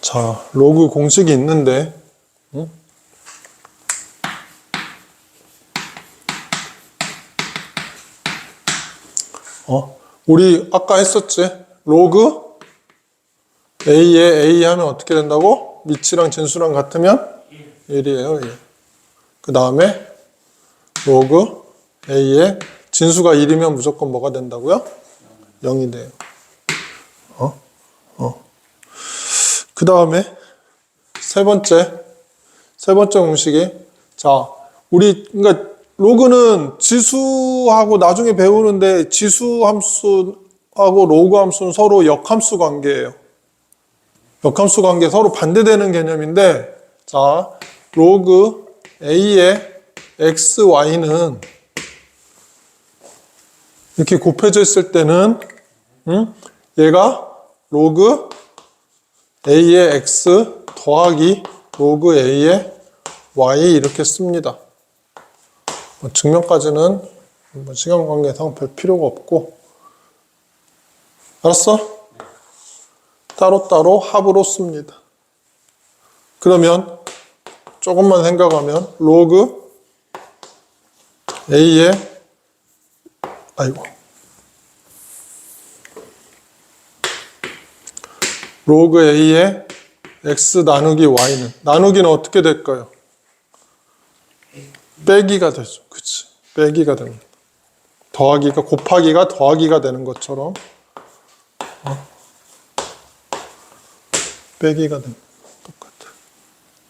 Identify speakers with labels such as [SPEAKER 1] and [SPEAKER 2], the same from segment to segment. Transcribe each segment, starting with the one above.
[SPEAKER 1] 자, 로그 공식이 있는데, 응? 어, 우리 아까 했었지? 로그 A에 A 하면 어떻게 된다고? 미치랑 진수랑 같으면 1이에요, 1. 그 다음에 로그 A에 진수가 1이면 무조건 뭐가 된다고요? 0이 돼요. 어? 어. 그 다음에 세 번째, 세 번째 공식이 자, 우리 그러니까 로그는 지수하고 나중에 배우는데 지수 함수하고 로그 함수는 서로 역함수 관계예요. 역함수 관계 서로 반대되는 개념인데 자, 로그 a의 x, y는 이렇게 곱해져 있을 때는 음? 얘가 로그 a의 x 더하기 로그 a의 y 이렇게 씁니다. 뭐 증명까지는 뭐 시간 관계상 별 필요가 없고 알았어? 따로따로 합으로 씁니다. 그러면 조금만 생각하면 로그 a의 아이고 로그 a의 x 나누기 y는 나누기는 어떻게 될까요? 빼기가 되죠. 그치? 빼기가 됩니다. 더하기가 곱하기가 더하기가 되는 것처럼 어? 빼기가 됩니다.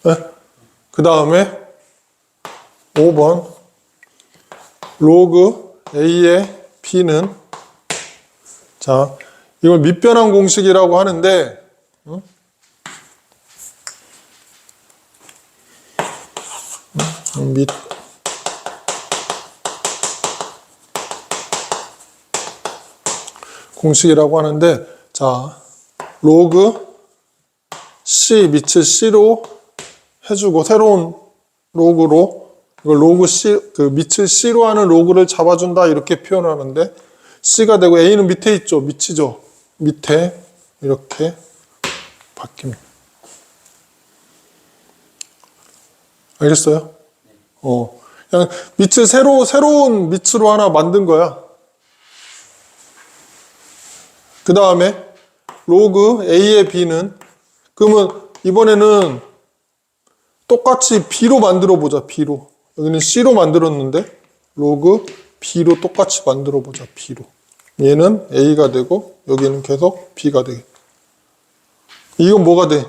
[SPEAKER 1] 똑같아. 그 다음에 5번 로그 a의 b는 자 이걸 밑변환 공식이라고 하는데 응? 음, 밑. 공식이라고 하는데 자 로그 c 밑을 c로 해주고 새로운 로그로 이걸 로그 c 그 밑을 c로 하는 로그를 잡아준다 이렇게 표현하는데 c가 되고 a는 밑에 있죠 밑이죠. 밑에 이렇게 바뀝니다. 알겠어요? 어 그냥 밑을 새로 새로운 밑으로 하나 만든 거야. 그 다음에 로그 a의 b는 그러면 이번에는 똑같이 b로 만들어 보자 b로 여기는 c로 만들었는데 로그 b로 똑같이 만들어 보자 b로 얘는 a가 되고 여기는 계속 b가 되게 이건 뭐가 돼?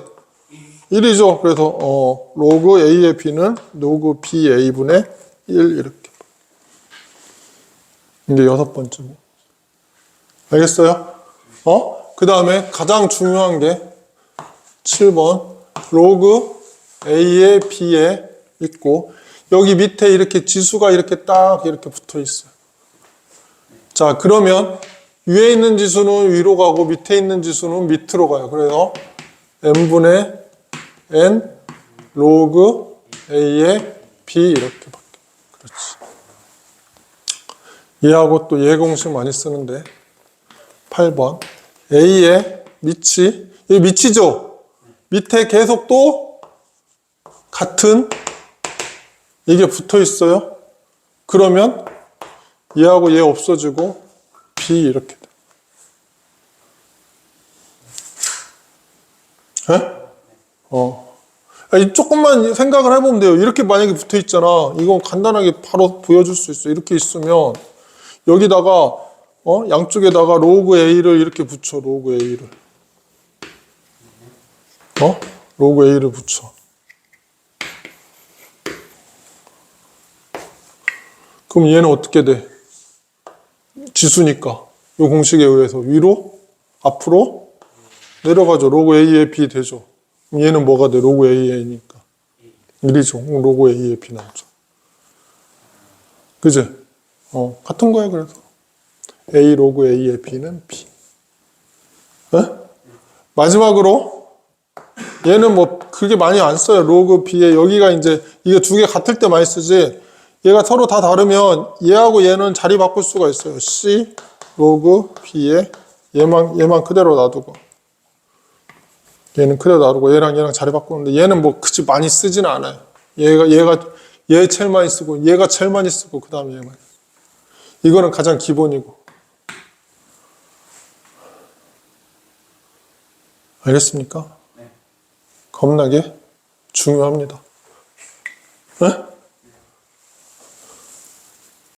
[SPEAKER 1] 1이죠 그래서 어, 로그 a의 b는 로그 b a분의 1 이렇게 이게 여섯 번째 뭐. 알겠어요? 어? 그 다음에 가장 중요한 게 7번 로그 A에 B에 있고 여기 밑에 이렇게 지수가 이렇게 딱 이렇게 붙어 있어요. 자 그러면 위에 있는 지수는 위로 가고 밑에 있는 지수는 밑으로 가요. 그래서 n분의 n 로그 A에 B 이렇게 바뀌어. 그렇지. 얘하고 또 얘 공식 많이 쓰는데 8번 A의 밑이 이 밑이죠. 밑에 계속 또 같은 이게 붙어 있어요. 그러면 얘하고 얘 없어지고 B 이렇게 돼. 에? 어. 아니, 조금만 생각을 해보면 돼요. 이렇게 만약에 붙어 있잖아. 이거 간단하게 바로 보여줄 수 있어. 이렇게 있으면 여기다가 어? 양쪽에다가 로그 A를 이렇게 붙여. 로그 A를. 어? 로그 A를 붙여. 그럼 얘는 어떻게 돼? 지수니까. 이 공식에 의해서 위로, 앞으로 내려가죠. 로그 A에 B 되죠. 얘는 뭐가 돼? 로그 A니까. 1이죠. 그럼 로그 A에 B 나오죠. 그지? 어, 같은 거야, 그래서. A 로그 A의 B는 B. 네? 마지막으로 얘는 뭐 그게 많이 안 써요. 로그 B에 여기가 이제 이게 두 개 같을 때 많이 쓰지. 얘가 서로 다 다르면 얘하고 얘는 자리 바꿀 수가 있어요. C 로그 B에 얘만 얘만 그대로 놔두고. 얘는 그대로 놔두고 얘랑 얘랑 자리 바꾸는데 얘는 뭐 그치 많이 쓰지는 않아요. 얘가 얘가 얘 제일 많이 쓰고 얘가 제일 많이 쓰고 그 다음에 얘만. 이거는 가장 기본이고. 알겠습니까? 겁나게 중요합니다. 네?